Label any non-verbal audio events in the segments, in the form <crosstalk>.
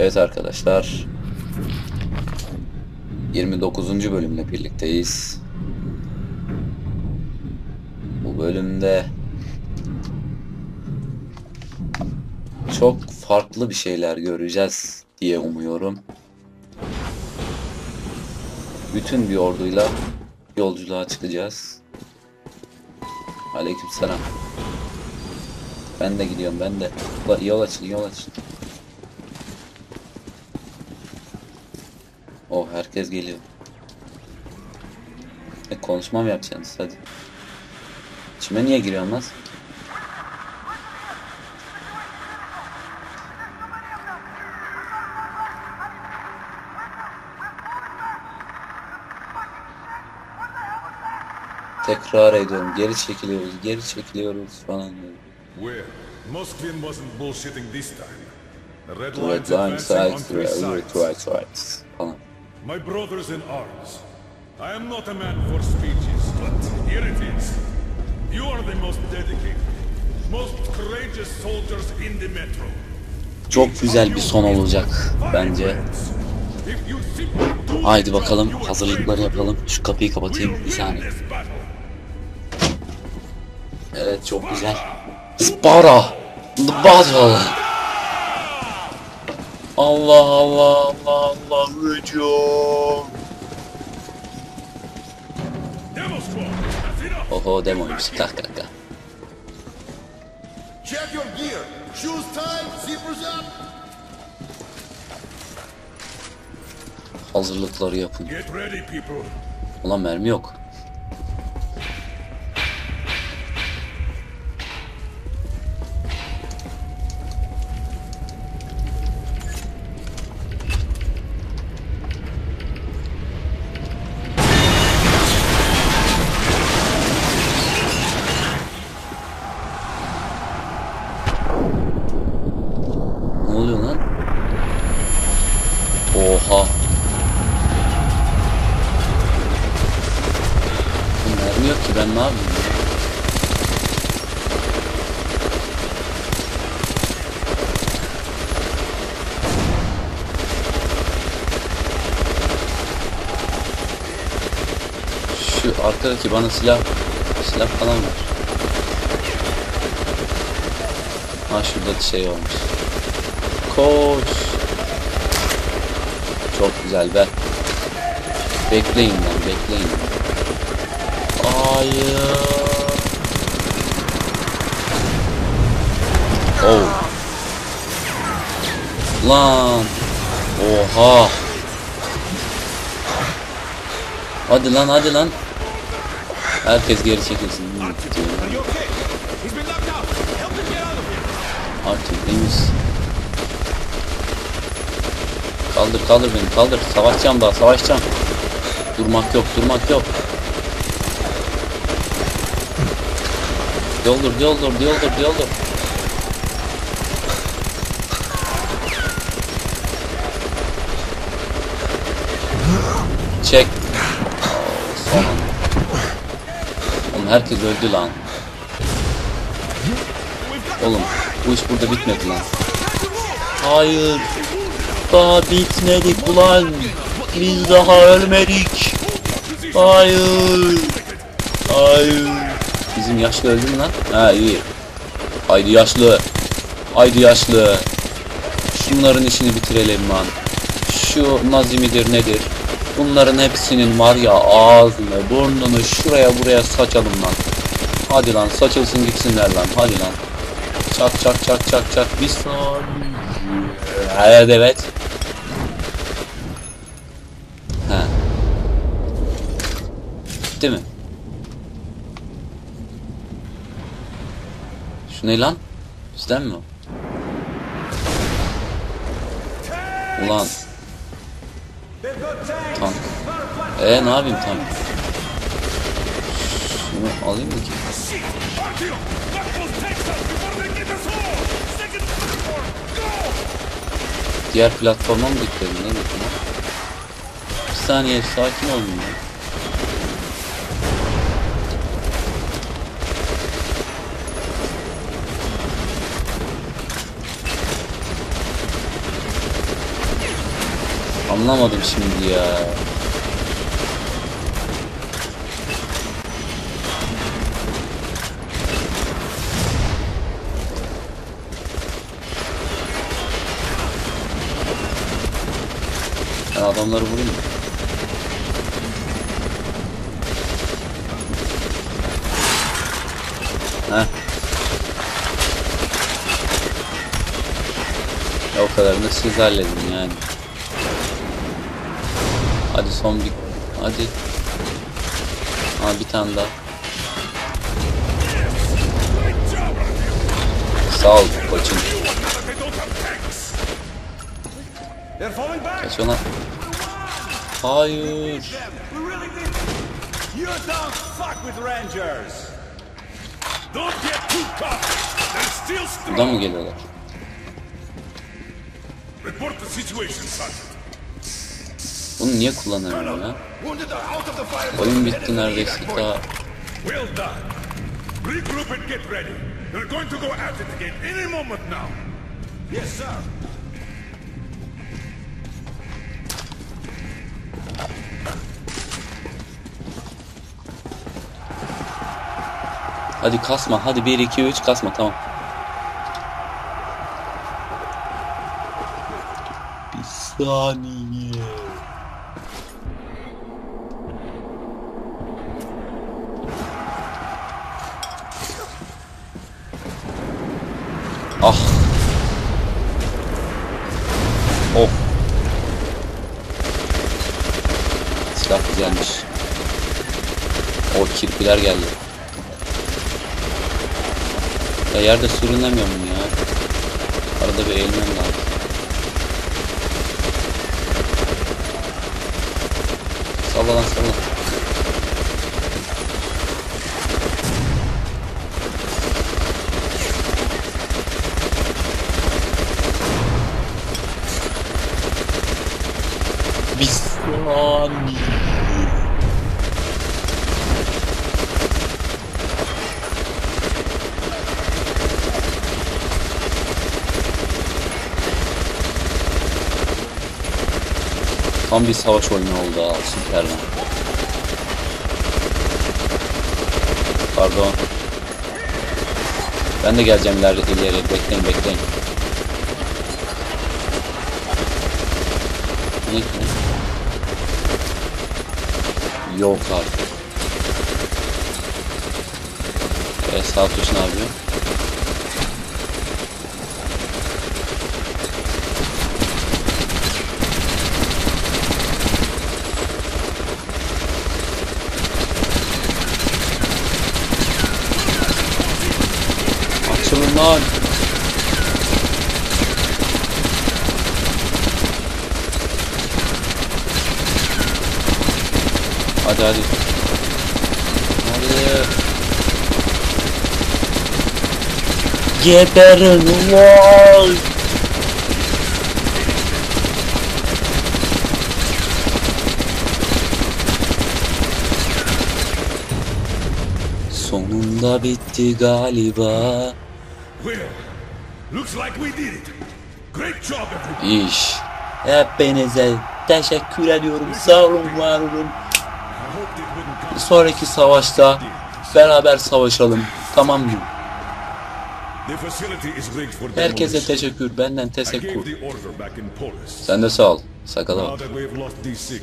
Evet arkadaşlar. 29. bölümle birlikteyiz. Bu bölümde çok farklı bir şeyler göreceğiz diye umuyorum. Bütün bir orduyla yolculuğa çıkacağız. Aleykümselam. Ben de gidiyorum ben de. Ulan Yol açın yol açın. Oh herkes geliyor. E konuşma mı yapacaksınız hadi. İçime niye giriyorsun lan? Tekrar ediyorum. Geri çekiliyoruz, geri çekiliyoruz falan diyor. Well, Moskvin wasn't bullshitting this time. The red line sides. My brothers in arms, I am not a man for speeches, but here it is. You are the most dedicated, most courageous soldiers in the metro. Çok güzel bir son olacak bence. Haydi bakalım hazırlıkları yapalım. Şu kapıyı kapatayım bir saniye. Evet çok güzel. Spara! The battle! Allah Allah Allah Allah hücum! Oho demoymuş. <laughs> Kalk kalk kalk. Check your gear. Shoes tied, zippers up. Hazırlıkları yapın. Get ready, people. Ulan mermi yok. Ne? Şu arkadaki bana silah silah falan ver. Ha şurada şey olmuş. Koş. Çok güzel ver. Bekleyin lan bekleyin. Hayır. Oh. Lan. Oha. Hadi lan hadi lan. Herkes geri çekilsin. Artık temiz. Kaldır kaldır beni kaldır. Savaşacağım daha savaşacağım. Durmak yok durmak yok. Yoldur yoldur yoldur yoldur. Çek. Oğlum herkes öldü lan. Oğlum bu iş burada bitmedi lan. Hayır. Daha bitmedik ulan. Biz daha ölmedik. Hayır. Hayır. Bizim yaşlı öldü mü lan? Ha iyi. Haydi yaşlı. Haydi yaşlı. Şunların işini bitirelim lan. Şu nazi midir nedir? Bunların hepsinin var ya ağzını, burnunu şuraya buraya saçalım lan. Hadi lan saçılsın gitsinler lan. Hadi lan. Çak çak çak çak çak. Bir son. Evet evet. Ha. Bitti mi? Şu ne lan? Bizden mi? Ulan. Tank. Ee ne yapayım tank? Şunu alayım da ki. Diğer platforma mı gittim? Ne lan? Bir saniye sakin olun ya. Anlamadım şimdi ya. Ben adamları vurayım. mı? Heh. Ya o kadarını siz halledin yani. Hadi son bir... Hadi. Ha bir tane daha. Sağ ol koçum. Kaç ona. Hayır. Buradan mı geliyorlar? Report the situation, Sergeant. Bunu niye kullanamıyorum ya? Oyun bitti neredeyse daha. Regroup and get ready. They're going to go at it again any moment now. Yes, sir. Hadi kasma. Hadi 1 2 3 kasma tamam. Bir saniye. Ah. Of. Silah güzelmiş. O kirpiler geldi. Ya yerde sürünemiyorum ya. Arada bir eğilmem lazım. Salla lan. Bir saniye. Tam bir savaş oyunu oldu ha süper lan. Pardon. Ben de geleceğim ileri, ileri. bekleyin bekleyin. Ne? Yok artık. E, sağ tuş ne lan. Hadi hadi. Hadi. Geberin ulan. Sonunda bitti galiba. Well, looks like we did it. Great job, everybody. İş. Hepinize teşekkür ediyorum. Sağ olun, var olun. Come. Sonraki savaşta beraber savaşalım. Tamam mı? Herkese teşekkür. Benden teşekkür. Sen de sağ ol. Sakala bak. that we've lost D6,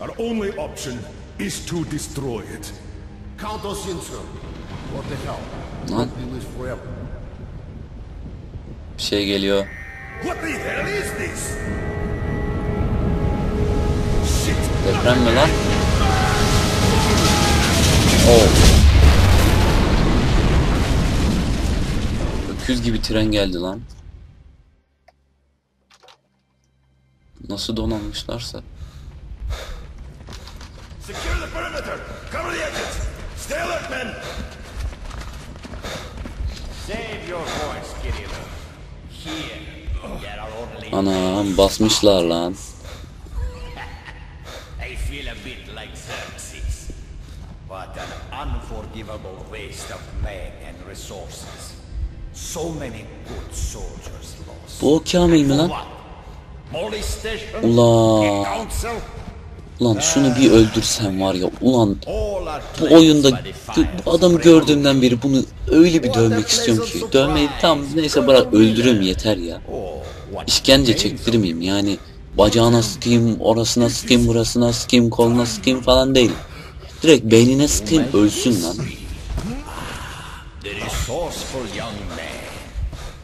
our only option is to destroy it. Count us in, sir. What the hell? Lan. Bir şey geliyor. What the hell is this? Deprem mi lan? Oo. Öküz gibi tren geldi lan. Nasıl donanmışlarsa. Secure the perimeter! Cover the exits! Stay alert, men! Anam basmışlar lan. Unforgivable waste of men and resources. So many good soldiers lost. Bu Kamil mi lan? Ulan. Ulan şunu bir öldürsem var ya ulan bu oyunda bu adamı gördüğümden beri bunu öyle bir dövmek istiyorum ki. Dövmeyi tam neyse bırak öldüreyim yeter ya. İşkence çektirmeyeyim yani bacağına sıkayım, orasına sıkayım, burasına sıkayım, koluna sıkayım falan değil. Direkt beynine sıkayım ölsün lan.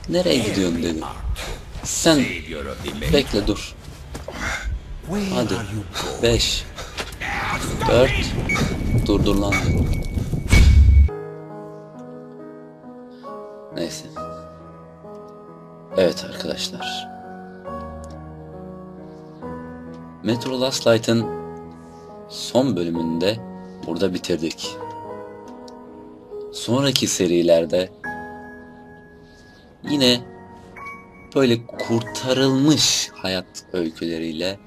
Nereye gidiyorsun dedi. Sen bekle dur. Hadi. 5 4 Dur dur lan. Neyse. Evet arkadaşlar. Metro Last Light'ın son bölümünde burada bitirdik. Sonraki serilerde yine böyle kurtarılmış hayat öyküleriyle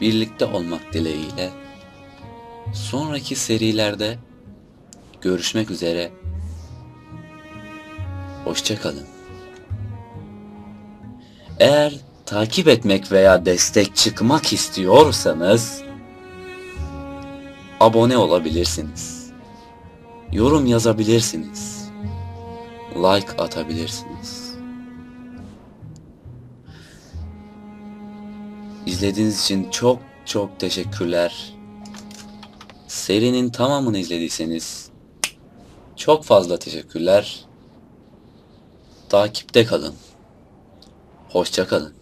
birlikte olmak dileğiyle sonraki serilerde görüşmek üzere. Hoşçakalın. Eğer takip etmek veya destek çıkmak istiyorsanız abone olabilirsiniz. Yorum yazabilirsiniz. Like atabilirsiniz. İzlediğiniz için çok çok teşekkürler. Serinin tamamını izlediyseniz çok fazla teşekkürler. Takipte kalın. Hoşça kalın.